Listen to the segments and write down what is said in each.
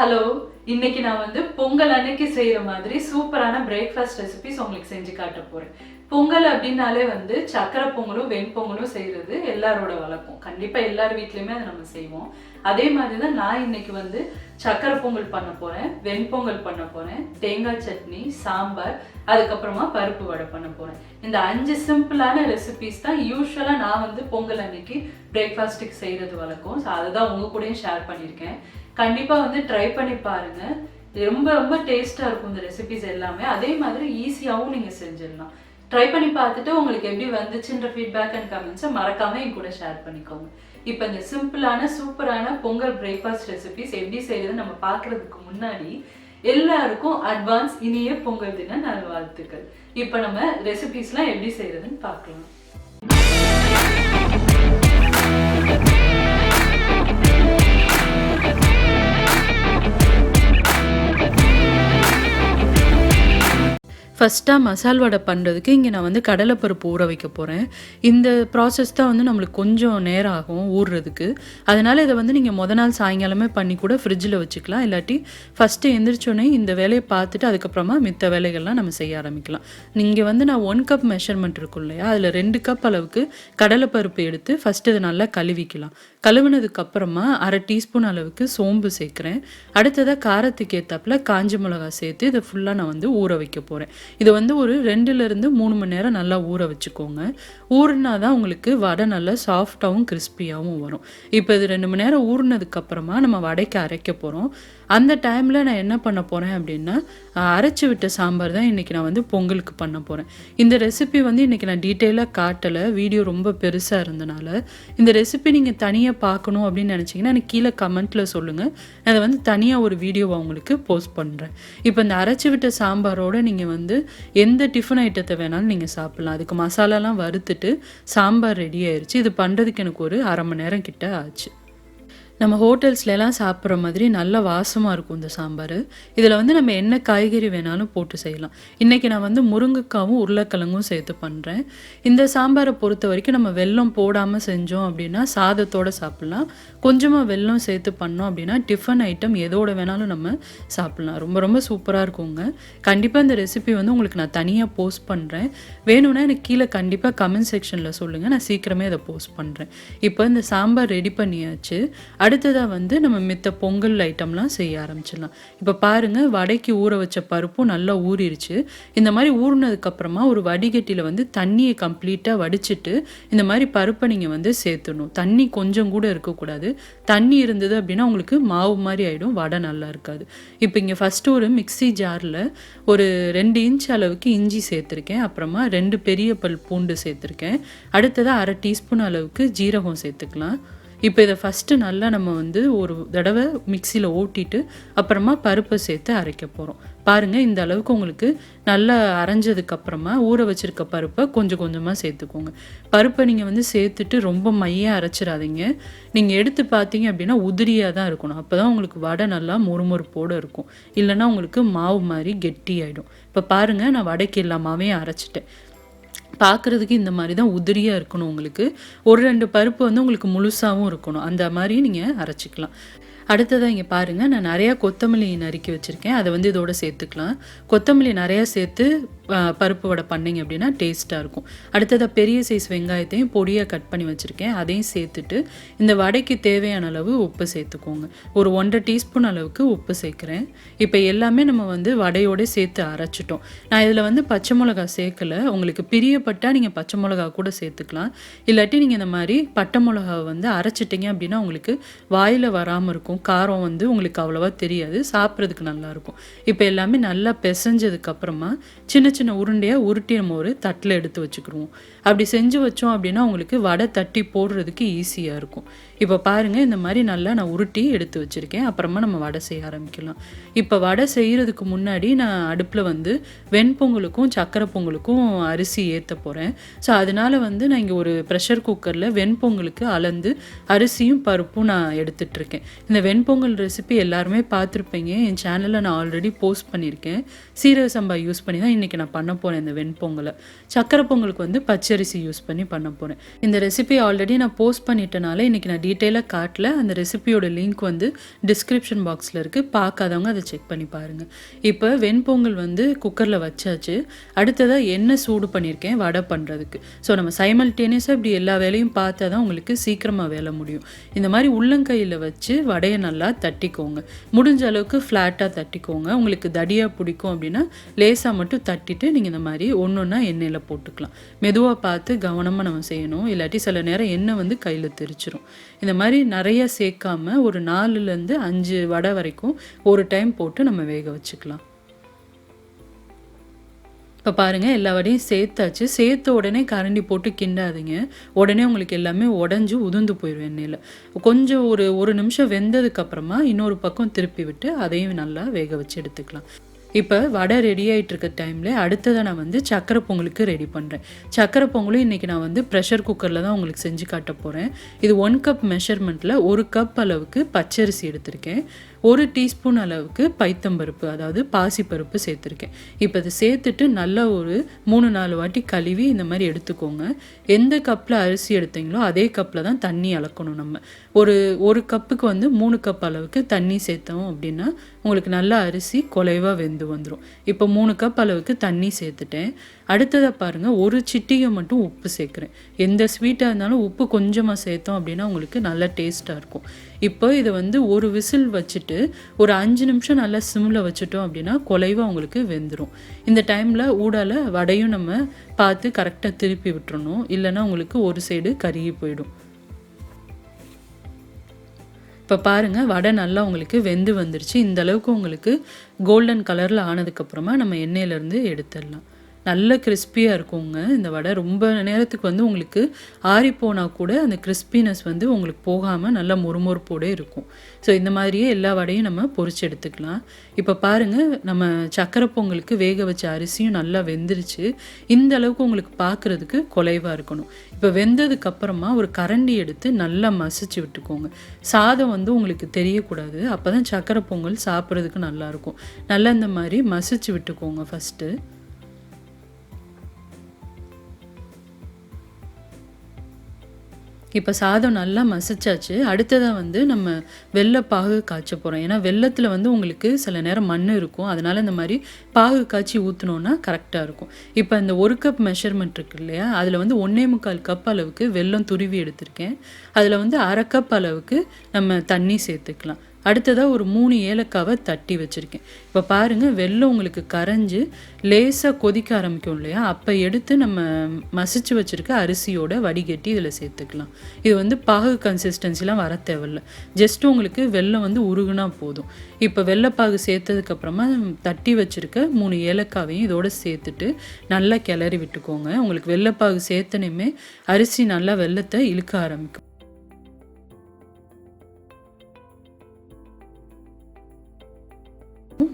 Hello இன்னைக்கு நான் வந்து பொங்கல் அன்னைக்கு செய்கிற மாதிரி சூப்பரான பிரேக்ஃபாஸ்ட் ரெசிபிஸ் உங்களுக்கு செஞ்சு காட்ட போகிறேன் பொங்கல் அப்படின்னாலே வந்து சக்கரை பொங்கலும் வெண்பொங்கலும் செய்யறது எல்லாரோட வழக்கம். கண்டிப்பாக எல்லார் வீட்லேயுமே அதை நம்ம செய்வோம். அதே மாதிரி தான் நான் இன்னைக்கு வந்து சக்கரை பொங்கல் பண்ண போறேன் வெண்பொங்கல் பண்ண போறேன் தேங்காய் சட்னி சாம்பார் அதுக்கப்புறமா பருப்பு வடை பண்ண போகிறேன் இந்த அஞ்சு சிம்பிளான ரெசிபிஸ் தான் யூஸ்வலாக நான் வந்து பொங்கல் அன்னைக்கு பிரேக்ஃபாஸ்ட்டுக்கு செய்கிறது வழக்கம். ஸோ அதை தான் உங்கள் கூடயும் ஷேர் பண்ணியிருக்கேன். கண்டிப்பாக வந்து ட்ரை பண்ணி பாருங்க. ரொம்ப ரொம்ப டேஸ்ட்டாக இருக்கும் இந்த ரெசிபிஸ் எல்லாமே. அதே மாதிரி ஈஸியாகவும் நீங்கள் செஞ்சிடலாம். ட்ரை பண்ணி பார்த்துட்டு உங்களுக்கு எப்படி வந்துச்சுன்ற ஃபீட்பேக் அண்ட் கமெண்ட்ஸை மறக்காமல் என் கூட ஷேர் பண்ணிக்கோங்க. இப்போ இந்த சிம்பிளான சூப்பரான பொங்கல் பிரேக்ஃபாஸ்ட் ரெசிபிஸ் எப்படி செய்யறது நம்ம பார்க்கறதுக்கு முன்னாடி எல்லாருக்கும் அட்வான்ஸ் இனிய பொங்கல் தின நல்வாழ்த்துக்கள். இப்போ நம்ம ரெசிபிஸ்லாம் எப்படி செய்யறதுன்னு பார்க்கலாம். ஃபஸ்ட்டாக மசால் வடை பண்ணுறதுக்கு இங்கே நான் வந்து கடலைப்பருப்பு ஊற வைக்க போகிறேன் இந்த ப்ராசஸ் தான் வந்து நம்மளுக்கு கொஞ்சம் நேரம் ஆகும் ஊறுறதுக்கு அதனால் இதை வந்து நீங்கள் மொதல் நாள் சாயங்காலமே பண்ணி கூட ஃப்ரிட்ஜில் வச்சுக்கலாம். இல்லாட்டி ஃபஸ்ட்டு எந்திரிச்சோடனே இந்த வேலையை பார்த்துட்டு அதுக்கப்புறமா மித்த வேலைகள்லாம் நம்ம செய்ய ஆரம்பிக்கலாம். நீங்கள் வந்து நான் ஒன் கப் மெஷர்மெண்ட் இருக்கும் இல்லையா? அதில் ரெண்டு கப் அளவுக்கு கடலைப்பருப்பு எடுத்து ஃபஸ்ட்டு இதை நல்லா கழுவிக்கலாம். கழுவினதுக்கப்புறமா அரை டீஸ்பூன் அளவுக்கு சோம்பு சேர்க்குறேன். அடுத்ததாக காரத்துக்கு ஏற்றாப்புல காஞ்சி மிளகா சேர்த்து இதை ஃபுல்லாக நான் வந்து ஊற வைக்க போகிறேன் இது வந்து ஒரு ரெண்டுலேருந்து மூணு மணி நேரம் நல்லா ஊற வச்சுக்கோங்க. ஊறினா தான் உங்களுக்கு வடை நல்லா சாஃப்டாகவும் கிறிஸ்பியாகவும் வரும். இப்போ இது ரெண்டு மணி நேரம் ஊறினதுக்கப்புறமா நம்ம வடைக்கு அரைக்க போகிறோம் அந்த டைமில் நான் என்ன பண்ண போகிறேன் அப்படின்னா அரைச்சி அரைச்சு விட்ட சாம்பார் தான் இன்றைக்கி நான் வந்து பொங்கலுக்கு பண்ண போகிறேன் இந்த ரெசிபி வந்து இன்றைக்கி நான் டீட்டெயிலாக காட்டலை வீடியோ ரொம்ப பெருசாக இருந்தனால. இந்த ரெசிபி நீங்கள் தனியாக பார்க்கணும் அப்படின்னு நினச்சிங்கன்னா எனக்கு கீழே கமெண்ட்டில் சொல்லுங்கள் அதை வந்து தனியாக ஒரு வீடியோவை உங்களுக்கு போஸ்ட் பண்ணுறேன் இப்போ இந்த அரைச்சி விட்ட சாம்பாரோடு நீங்கள் வந்து எந்த டிஃபன் ஐட்டத்தை வேணாலும் நீங்கள் சாப்பிட்லாம். அதுக்கு மசாலாலாம் வறுத்துட்டு சாம்பார் ரெடி ஆயிடுச்சு இது பண்ணுறதுக்கு எனக்கு ஒரு அரை மணி நேரம் கிட்ட ஆச்சு. நம்ம ஹோட்டல்ஸ்லலாம் சாப்பிட்ற மாதிரி நல்ல வாசமாக இருக்கும் இந்த சாம்பார். இதில் வந்து நம்ம என்ன காய்கறி வேணாலும் போட்டு செய்யலாம். இன்றைக்கி நான் வந்து முருங்கைக்காவும் உருளைக்கிழங்கும் சேர்த்து பண்ணுறேன் இந்த சாம்பாரை பொறுத்த வரைக்கும் நம்ம வெல்லம் போடாமல் செஞ்சோம் அப்படின்னா சாதத்தோடு சாப்பிட்லாம். கொஞ்சமாக வெல்லம் சேர்த்து பண்ணோம் அப்படின்னா டிஃபன் ஐட்டம் எதோட வேணாலும் நம்ம சாப்பிட்லாம். ரொம்ப ரொம்ப சூப்பராக இருக்குங்க. கண்டிப்பாக இந்த ரெசிபி வந்து உங்களுக்கு நான் தனியாக போஸ்ட் பண்ணுறேன் வேணும்னா எனக்கு கீழே கண்டிப்பாக கமெண்ட் செக்ஷனில் சொல்லுங்கள் நான் சீக்கிரமே அதை போஸ்ட் பண்ணுறேன் இப்போ இந்த சாம்பார் ரெடி பண்ணியாச்சு. அடுத்ததாக வந்து நம்ம மித்த பொங்கல் ஐட்டம்லாம் செய்ய ஆரம்பிச்சிடலாம். இப்போ பாருங்கள் வடைக்கு ஊற வச்ச பருப்பும் நல்லா ஊறிடுச்சு இந்த மாதிரி ஊறினதுக்கப்புறமா ஒரு வடிகட்டியில் வந்து தண்ணியை கம்ப்ளீட்டாக வடிச்சிட்டு இந்த மாதிரி பருப்பை நீங்கள் வந்து சேர்த்துடணும். தண்ணி கொஞ்சம் கூட இருக்கக்கூடாது. தண்ணி இருந்தது அப்படின்னா உங்களுக்கு மாவு மாதிரி ஆகிடும் வடை நல்லா இருக்காது. இப்போ இங்கே ஃபஸ்ட்டு ஒரு மிக்ஸி ஜாரில் ஒரு ரெண்டு இன்ச் அளவுக்கு இஞ்சி சேர்த்துருக்கேன். அப்புறமா ரெண்டு பெரிய பல் பூண்டு சேர்த்துருக்கேன். அடுத்ததாக அரை டீஸ்பூன் அளவுக்கு ஜீரகம் சேர்த்துக்கலாம். இப்போ இதை ஃபஸ்ட்டு நல்லா நம்ம வந்து ஒரு தடவை மிக்சியில் ஓட்டிட்டு அப்புறமா பருப்பை சேர்த்து அரைக்க போகிறோம் பாருங்கள் இந்த அளவுக்கு உங்களுக்கு நல்லா அரைஞ்சதுக்கப்புறமா ஊற வச்சுருக்க பருப்பை கொஞ்சம் கொஞ்சமாக சேர்த்துக்கோங்க. பருப்பை நீங்கள் வந்து சேர்த்துட்டு ரொம்ப மையாக அரைச்சிடாதீங்க. நீங்கள் எடுத்து பார்த்தீங்க அப்படின்னா உதிரியாக தான் இருக்கணும். அப்போ தான் உங்களுக்கு வடை நல்லா மொறுமொறுப்போடு இருக்கும். இல்லைன்னா உங்களுக்கு மாவு மாதிரி கெட்டி ஆகிடும் இப்போ பாருங்கள் நான் வடைக்கு எல்லாமாவே அரைச்சிட்டேன். பார்க்குறதுக்கு இந்த மாதிரி தான் உதிரியாக இருக்கணும் உங்களுக்கு. ஒரு ரெண்டு பருப்பு வந்து உங்களுக்கு முழுசாகவும் இருக்கணும். அந்த மாதிரி நீங்கள் அரைச்சிக்கலாம். அடுத்ததாக இங்கே பாருங்கள் நான் நிறையா கொத்தமல்லி நறுக்கி வச்சுருக்கேன். அதை வந்து இதோட சேர்த்துக்கலாம். கொத்தமல்லி நிறையா சேர்த்து பருப்பு வடை பண்ணீங்க அப்படின்னா டேஸ்ட்டாக இருக்கும். அடுத்ததாக பெரிய சைஸ் வெங்காயத்தையும் பொடியாக கட் பண்ணி வச்சுருக்கேன். அதையும் சேர்த்துட்டு இந்த வடைக்கு தேவையான அளவு உப்பு சேர்த்துக்கோங்க. ஒரு ஒன்றரை டீஸ்பூன் அளவுக்கு உப்பு சேர்க்குறேன். இப்போ எல்லாமே நம்ம வந்து வடையோட சேர்த்து அரைச்சிட்டோம். நான் இதில் வந்து பச்சை மிளகா சேர்க்கல. உங்களுக்கு பிரியப்பட்டால் நீங்கள் பச்சை மிளகா கூட சேர்த்துக்கலாம். இல்லாட்டி நீங்கள் இந்த மாதிரி பட்டை மிளகாவை வந்து அரைச்சிட்டிங்க அப்படின்னா உங்களுக்கு வாயில் வராமல் இருக்கும். காரம் வந்து உங்களுக்கு அவ்வளோவா தெரியாது. சாப்பிட்றதுக்கு நல்லாயிருக்கும் இப்போ எல்லாமே நல்லா பிசைஞ்சதுக்கப்புறமா சின்ன சின்ன உருண்டையாக உருட்டி நம்ம ஒரு தட்டில் எடுத்து வச்சுக்கிருவோம் அப்படி செஞ்சு வச்சோம் அப்படின்னா உங்களுக்கு வடை தட்டி போடுறதுக்கு ஈஸியாக இருக்கும். இப்போ பாருங்கள் இந்த மாதிரி நல்லா நான் உருட்டி எடுத்து வச்சுருக்கேன். அப்புறமா நம்ம வடை செய்ய ஆரம்பிக்கலாம். இப்போ வடை செய்கிறதுக்கு முன்னாடி நான் அடுப்பில் வந்து வெண்பொங்கலுக்கும் சக்கரை பொங்கலுக்கும் அரிசி ஏற்ற போகிறேன் ஸோ அதனால வந்து நான் இங்கே ஒரு ப்ரெஷர் குக்கரில் வெண்பொங்கலுக்கு அளந்து அரிசியும் பருப்பும் நான் எடுத்துட்ருக்கேன் இந்த வெண்பொங்கல் ரெசிபி எல்லாருமே பார்த்துருப்பீங்க. என் சேனலில் நான் ஆல்ரெடி போஸ்ட் பண்ணியிருக்கேன் சீரக சம்பா யூஸ் பண்ணி தான் இன்றைக்கி நான் பண்ண போகிறேன் இந்த வெண்பொங்கலை. சக்கரை பொங்கலுக்கு வந்து பச்சரிசி யூஸ் பண்ணி பண்ண போகிறேன் இந்த ரெசிபி ஆல்ரெடி நான் போஸ்ட் பண்ணிட்டனால இன்றைக்கி நான் டீட்டெயிலாக காட்டல அந்த ரெசிபியோட லிங்க் வந்து டிஸ்கிரிப்ஷன் பாக்ஸில் இருக்குது பார்க்காதவங்க அதை செக் பண்ணி பாருங்கள் இப்போ வெண்பொங்கல் வந்து குக்கரில் வச்சாச்சு. அடுத்ததாக எண்ணெய் சூடு பண்ணியிருக்கேன் வடை பண்ணுறதுக்கு ஸோ நம்ம சைமல்டேனியஸாக இப்படி எல்லா வேலையும் பார்த்தா தான் உங்களுக்கு சீக்கிரமாக வேலை முடியும். இந்த மாதிரி உள்ளங்கையில் வச்சு வடையை நல்லா தட்டிக்கோங்க. முடிஞ்ச அளவுக்கு ஃப்ளாட்டாக தட்டிக்கோங்க. உங்களுக்கு தடியாக பிடிக்கும் அப்படின்னா லேசாக மட்டும் தட்டிட்டு நீங்கள் இந்த மாதிரி ஒன்று ஒன்றா எண்ணெயில் போட்டுக்கலாம். மெதுவாக பார்த்து கவனமாக நம்ம செய்யணும். இல்லாட்டி சில நேரம் எண்ணெய் வந்து கையில் தெரிச்சிடும் இந்த மாதிரி நிறைய சேர்க்காம ஒரு நாலுலேருந்து அஞ்சு வடை வரைக்கும் ஒரு டைம் போட்டு நம்ம வேக வச்சுக்கலாம். இப்போ பாருங்கள் எல்லா வடையும் சேர்த்தாச்சு. சேர்த்த உடனே கரண்டி போட்டு கிண்டாதீங்க. உடனே உங்களுக்கு எல்லாமே உடஞ்சி உதிர்ந்து போயிடும் எண்ணெயில். கொஞ்சம் ஒரு ஒரு நிமிஷம் வெந்ததுக்கப்புறமா இன்னொரு பக்கம் திருப்பி விட்டு அதையும் நல்லா வேக வச்சு எடுத்துக்கலாம். இப்போ வடை ரெடி ஆகிட்டு இருக்க டைமில் அடுத்ததை நான் வந்து சக்கரை பொங்கலுக்கு ரெடி பண்ணுறேன் சக்கரை பொங்கலும் இன்றைக்கி நான் வந்து ப்ரெஷர் குக்கரில் தான் உங்களுக்கு செஞ்சு காட்ட போகிறேன் இது ஒன் கப் மெஷர்மெண்ட்டில் ஒரு கப் அளவுக்கு பச்சரிசி எடுத்திருக்கேன். ஒரு டீஸ்பூன் அளவுக்கு பைத்தம்பருப்பு அதாவது பாசிப்பருப்பு சேர்த்துருக்கேன். இப்போ இதை சேர்த்துட்டு நல்லா ஒரு மூணு நாலு வாட்டி கழுவி இந்த மாதிரி எடுத்துக்கோங்க. எந்த கப்பில் அரிசி எடுத்தீங்களோ அதே கப்பில் தான் தண்ணி அளக்கணும் நம்ம. ஒரு ஒரு கப்புக்கு வந்து மூணு கப் அளவுக்கு தண்ணி சேர்த்தோம் அப்படின்னா உங்களுக்கு நல்லா அரிசி குலைவாக வெந்து வந்துடும் இப்போ மூணு கப் அளவுக்கு தண்ணி சேர்த்துட்டேன். அடுத்ததாக பாருங்கள் ஒரு சிட்டிகை மட்டும் உப்பு சேர்க்குறேன். எந்த ஸ்வீட்டாக இருந்தாலும் உப்பு கொஞ்சமாக சேர்த்தோம் அப்படின்னா உங்களுக்கு நல்லா டேஸ்ட்டாக இருக்கும். இப்போ இதை வந்து ஒரு விசில் வச்சுட்டு ஒரு அஞ்சு நிமிஷம் நல்லா சிம்மில் வச்சுட்டோம் அப்படின்னா குலைவாக உங்களுக்கு வெந்துடும் இந்த டைமில் ஊடால வடையும் நம்ம பார்த்து கரெக்டாக திருப்பி விட்டுறணும். இல்லைன்னா உங்களுக்கு ஒரு சைடு கருகி போயிடும். இப்போ பாருங்கள் வடை நல்லா உங்களுக்கு வெந்து வந்துருச்சு. இந்த அளவுக்கு உங்களுக்கு கோல்டன் கலரில் ஆனதுக்கப்புறமா நம்ம எண்ணெயிலேருந்து எடுத்துடலாம். நல்ல கிறிஸ்பியாக இருக்குங்க. இந்த வடை ரொம்ப நேரத்துக்கு வந்து உங்களுக்கு ஆறிப்போனால் கூட அந்த கிறிஸ்பினஸ் வந்து உங்களுக்கு போகாமல் நல்லா முறுமுறுப்போடு இருக்கும். ஸோ இந்த மாதிரியே எல்லா வடையும் நம்ம பொறிச்சு எடுத்துக்கலாம். இப்போ பாருங்கள் நம்ம சக்கரை பொங்கலுக்கு வேக வச்ச அரிசியும் நல்லா வெந்துருச்சு. இந்த அளவுக்கு உங்களுக்கு பார்க்குறதுக்கு குலைவாக இருக்கணும். இப்போ வெந்ததுக்கப்புறமா ஒரு கரண்டி எடுத்து நல்லா மசிச்சு விட்டுக்கோங்க. சாதம் வந்து உங்களுக்கு தெரியக்கூடாது. அப்போ தான் சக்கரை பொங்கல் சாப்பிட்றதுக்கு நல்லாயிருக்கும் நல்லா இந்த மாதிரி மசிச்சு விட்டுக்கோங்க ஃபஸ்ட்டு இப்போ சாதம் நல்லா மசிச்சாச்சு. அடுத்ததாக வந்து நம்ம வெள்ளை பாகு காய்ச்ச போகிறோம் ஏன்னா வெள்ளத்தில் வந்து உங்களுக்கு சில நேரம் மண் இருக்கும். அதனால் இந்த மாதிரி பாகு காய்ச்சி ஊற்றினோன்னா கரெக்டாக இருக்கும். இப்போ இந்த ஒரு கப் மெஷர்மெண்ட் இருக்கு இல்லையா? அதில் வந்து ஒன்றே முக்கால் கப் அளவுக்கு வெள்ளம் துருவி எடுத்திருக்கேன். அதில் வந்து அரை கப் அளவுக்கு நம்ம தண்ணி சேர்த்துக்கலாம். அடுத்ததாக ஒரு மூணு ஏலக்காவை தட்டி வச்சுருக்கேன். இப்போ பாருங்கள் வெள்ளம் உங்களுக்கு கரைஞ்சி லேசாக கொதிக்க ஆரம்பிக்கும் இல்லையா? அப்போ எடுத்து நம்ம மசிச்சு வச்சுருக்க அரிசியோட வடிகட்டி இதில் சேர்த்துக்கலாம். இது வந்து பாகு கன்சிஸ்டன்சிலாம் வர தேவையில்ல. ஜஸ்ட் உங்களுக்கு வெள்ளம் வந்து உருகுனா போதும். இப்போ வெள்ளைப்பாகு சேர்த்ததுக்கப்புறமா தட்டி வச்சுருக்க மூணு ஏலக்காவையும் இதோட சேர்த்துட்டு நல்லா கிளறி விட்டுக்கோங்க. உங்களுக்கு வெள்ளைப்பாகு சேர்த்தனையுமே அரிசி நல்லா வெள்ளத்தை இழுக்க ஆரம்பிக்கும்.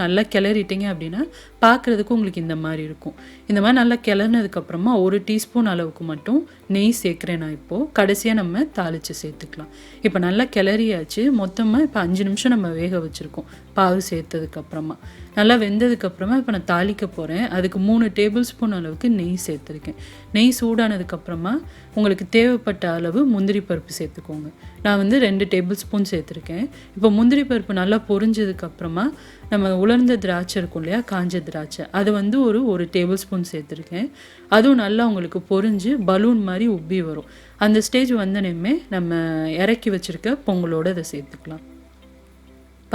நல்லா கிளறிட்டீங்க அப்படின்னா பார்க்குறதுக்கு உங்களுக்கு இந்த மாதிரி இருக்கும். இந்த மாதிரி நல்லா கிளறினதுக்கப்புறமா ஒரு டீஸ்பூன் அளவுக்கு மட்டும் நெய் சேர்க்குறேன் நான் இப்போது கடைசியாக நம்ம தாளித்து சேர்த்துக்கலாம். இப்போ நல்லா கிளறியாச்சு. மொத்தமாக இப்போ அஞ்சு நிமிஷம் நம்ம வேக வச்சுருக்கோம். பாவு சேர்த்ததுக்கப்புறமா நல்லா வெந்ததுக்கப்புறமா இப்போ நான் தாளிக்க போகிறேன் அதுக்கு மூணு டேபிள் ஸ்பூன் அளவுக்கு நெய் சேர்த்துருக்கேன். நெய் சூடானதுக்கப்புறமா உங்களுக்கு தேவைப்பட்ட அளவு முந்திரி பருப்பு சேர்த்துக்கோங்க. நான் வந்து ரெண்டு டேபிள் ஸ்பூன் சேர்த்துருக்கேன். இப்போ முந்திரி பருப்பு நல்லா பொரிஞ்சதுக்கப்புறமா நம்ம உலர்ந்த திராட்சை இருக்கும் இல்லையா? காஞ்ச திராட்சை. அது வந்து ஒரு ஒரு டேபிள் ஸ்பூன் சேர்த்துருக்கேன். அதுவும் நல்லா உங்களுக்கு பொரிஞ்சு பலூன் மாதிரி உப்பி வரும். அந்த ஸ்டேஜ் வந்தனையுமே நம்ம இறக்கி வச்சுருக்க பொங்கலோடு அதை சேர்த்துக்கலாம்.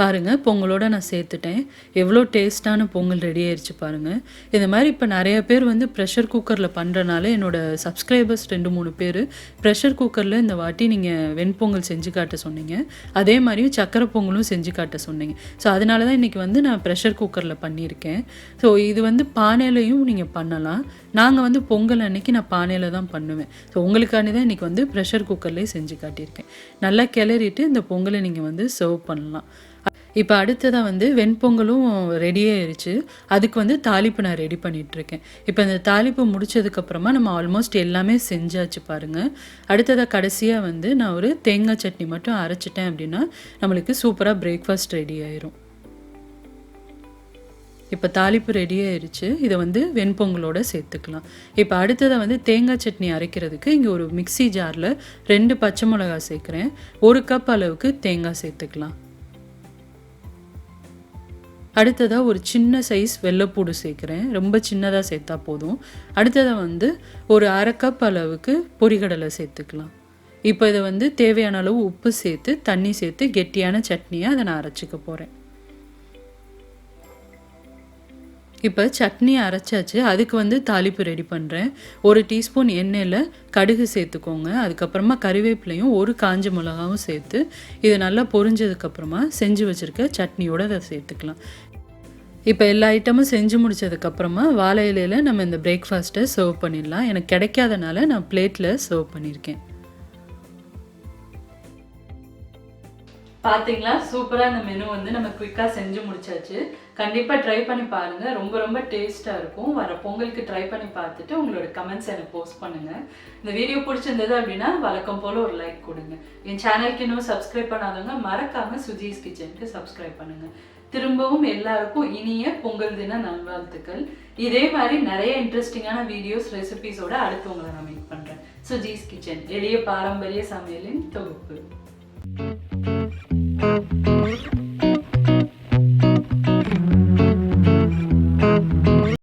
பாருங்கள் பொங்கலோட நான் சேர்த்துட்டேன். எவ்வளோ டேஸ்ட்டான பொங்கல் ரெடி ஆயிடுச்சு பாருங்கள் இந்த மாதிரி இப்போ நிறைய பேர் வந்து ப்ரெஷர் குக்கரில் பண்ணுறனால என்னோடய சப்ஸ்கிரைபர்ஸ் ரெண்டு மூணு பேர் ப்ரெஷர் குக்கரில் இந்த வாட்டி நீங்கள் வெண்பொங்கல் செஞ்சு காட்ட சொன்னீங்க. அதே மாதிரியும் சக்கரை பொங்கலும் செஞ்சு காட்ட சொன்னீங்க. ஸோ அதனால தான் இன்றைக்கி வந்து நான் ப்ரெஷர் குக்கரில் பண்ணியிருக்கேன். ஸோ இது வந்து பானையிலையும் நீங்கள் பண்ணலாம். நாங்கள் வந்து பொங்கல் அன்னைக்கு நான் பானையில் தான் பண்ணுவேன். ஸோ உங்களுக்காண்டி தான் இன்றைக்கி வந்து ப்ரெஷர் குக்கர்லேயே செஞ்சு காட்டியிருக்கேன். நல்லா கிளறிட்டு இந்த பொங்கலை நீங்கள் வந்து சர்வ் பண்ணலாம். இப்போ அடுத்ததாக வந்து வெண்பொங்கலும் ரெடி ஆயிருச்சு. அதுக்கு வந்து தாளிப்பு நான் ரெடி பண்ணிகிட்ருக்கேன் இப்போ இந்த தாளிப்பு முடிச்சதுக்கப்புறமா நம்ம ஆல்மோஸ்ட் எல்லாமே செஞ்சாச்சு பாருங்கள் அடுத்ததாக கடைசியாக வந்து நான் ஒரு தேங்காய் சட்னி மட்டும் அரைச்சிட்டேன் அப்படின்னா நம்மளுக்கு சூப்பராக பிரேக்ஃபாஸ்ட் ரெடி ஆயிரும். இப்போ தாளிப்பு ரெடி இதை வந்து வெண்பொங்கலோட சேர்த்துக்கலாம். இப்போ அடுத்ததை வந்து தேங்காய் சட்னி அரைக்கிறதுக்கு இங்கே ஒரு மிக்ஸி ஜாரில் ரெண்டு பச்சை மிளகாய் சேர்க்குறேன். ஒரு கப் அளவுக்கு தேங்காய் சேர்த்துக்கலாம். அடுத்ததாக ஒரு சின்ன சைஸ் வெள்ளைப்பூடு சேர்க்குறேன். ரொம்ப சின்னதாக சேர்த்தா போதும். அடுத்ததாக வந்து ஒரு அரை கப் அளவுக்கு பொரிகடலை சேர்த்துக்கலாம். இப்போ இதை வந்து தேவையான அளவு உப்பு சேர்த்து தண்ணி சேர்த்து கெட்டியான சட்னியை அதை நான் அரைச்சிக்க போகிறேன் இப்போ சட்னி அரைச்சாச்சு. அதுக்கு வந்து தாளிப்பு ரெடி பண்ணுறேன் ஒரு டீஸ்பூன் எண்ணெயில் கடுகு சேர்த்துக்கோங்க. அதுக்கப்புறமா கறிவேப்பிலையும் ஒரு காஞ்ச மிளகாவும் சேர்த்து இதை நல்லா பொரிஞ்சதுக்கப்புறமா செஞ்சு வச்சுருக்க சட்னியோட அதை சேர்த்துக்கலாம். இப்போ எல்லா ஐட்டமும் செஞ்சு முடிச்சதுக்கப்புறமா வாழை இலையில் நம்ம இந்த பிரேக்ஃபாஸ்ட்டை சர்வ் பண்ணிடலாம். எனக்கு கிடைக்காதனால நான் பிளேட்டில் சர்வ் பண்ணியிருக்கேன். பார்த்தீங்களா சூப்பராக இந்த மெனு வந்து நம்ம குயிக்காக செஞ்சு முடிச்சாச்சு. கண்டிப்பாக ட்ரை பண்ணி பாருங்கள் ரொம்ப ரொம்ப டேஸ்ட்டாக இருக்கும். வர பொங்கலுக்கு ட்ரை பண்ணி பார்த்துட்டு உங்களோட கமெண்ட்ஸ் எனக்கு போஸ்ட் பண்ணுங்கள் இந்த வீடியோ பிடிச்சிருந்தது அப்படின்னா வழக்கம் போல் ஒரு லைக் கொடுங்க. என் சேனலுக்கு இன்னும் சப்ஸ்கிரைப் பண்ணாதவங்க மறக்காமல் சுஜீஸ் கிச்சனுக்கு சப்ஸ்கிரைப் பண்ணுங்கள் திரும்பவும் எல்லாருக்கும் இனிய பொங்கல் தின நல்வாழ்த்துக்கள். இதே மாதிரி நிறைய இன்ட்ரெஸ்டிங்கான வீடியோஸ் ரெசிபிஸோட அடுத்து உங்களை நான் மீட் பண்ணுறேன் சுஜீஸ் கிச்சன் எளிய பாரம்பரிய சமையலின் தொகுப்பு. Thank you.